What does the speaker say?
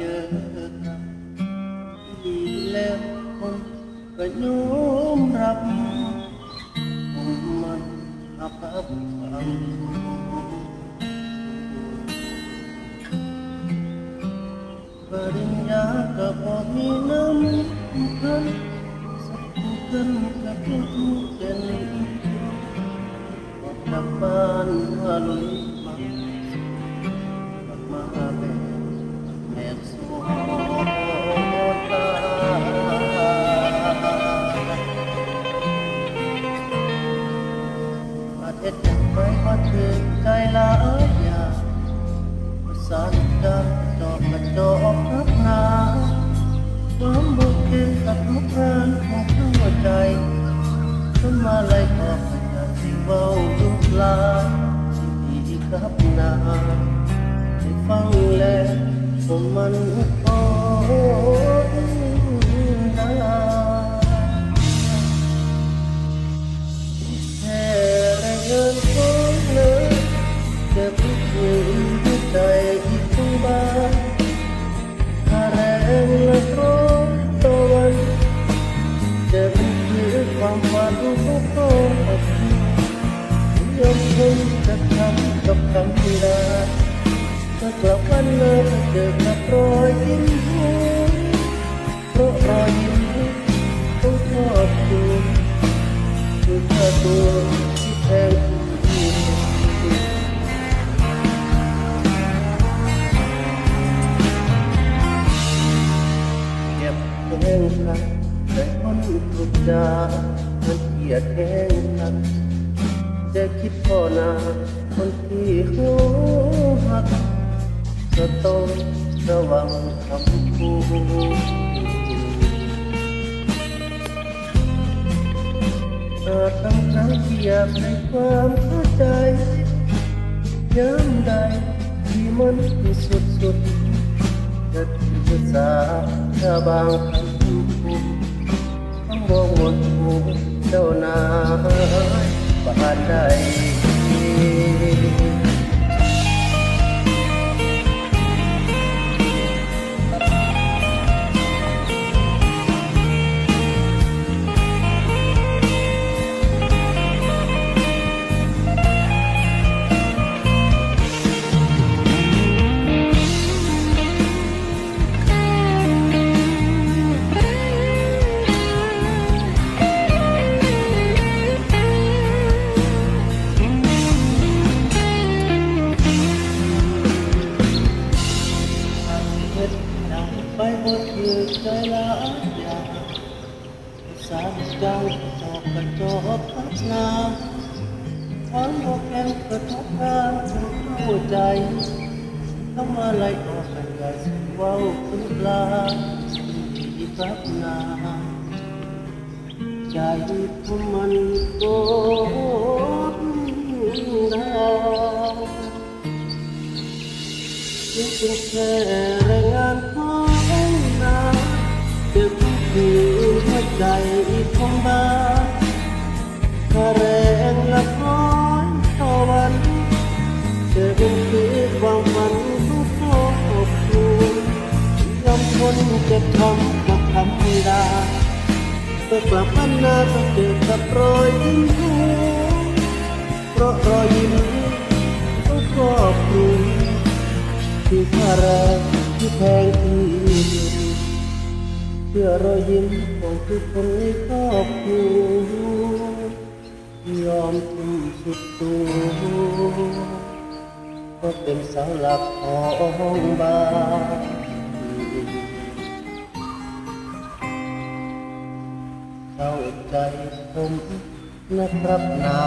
เจอนดีแล้วคนก็ยอมรับผมมันขับฟังปริญญาก็พอมีน้ำพันสักกันก็บผู้เป็นกลับบ้านว่าลุย อกกระจอกพันาความบุกเก็นกับมุกงานของหัวใจขึ้นมาไล่ตอบให้กันที่เบาลุ ยอมทนจะทำกับคำที่ได้จะกลับวันหน้าเจอกับรอยยิ้มหัวเพราะรอยยิ้มของครอบครัวคือค่าตัวที่แพงที่สุดเก็บแห้งคันแต่คนทุกจามันเกลียดแห้งคันจะคิดพ่อนาคนที่หัวหักก็ต้องระวังคำพูดอาจทั้งครั้งที่อยากให้ความเข้าใจย้ำใดที่มันที่สุดสุดจะถือสาถ้าบางคำพูดต้องมอง บ้า งไปหมดคือใจละอย่างสามจังจอกกระจอกพักน้ำความบอกแข็งกระทบการถึงหัวใจทำอะไรออกกันใหญ่สิว้าขึ้นลาดีครับนาใจผมมันโกดดาวยิ่งเป็นแค่ คือหัวใจของบ้านค่าแรงละร้อยต่อวันจะเป็นคือความฝันทุกครอบครัวยอมทนจ็บทำกับธรรมดาเพื่อกลับบ้านนาต้องเจอกับรอยยิ้มหัวเพราะรอยยิ้มของครอบครัวคือค่าแรงที่แพงที่สุด เพื่อรอยยิ้มของทุกคนในครอบครัวยอมทุ่มสุดตัวก็เป็นเสาหลักของบ้านเข้าใจผมนะครับนา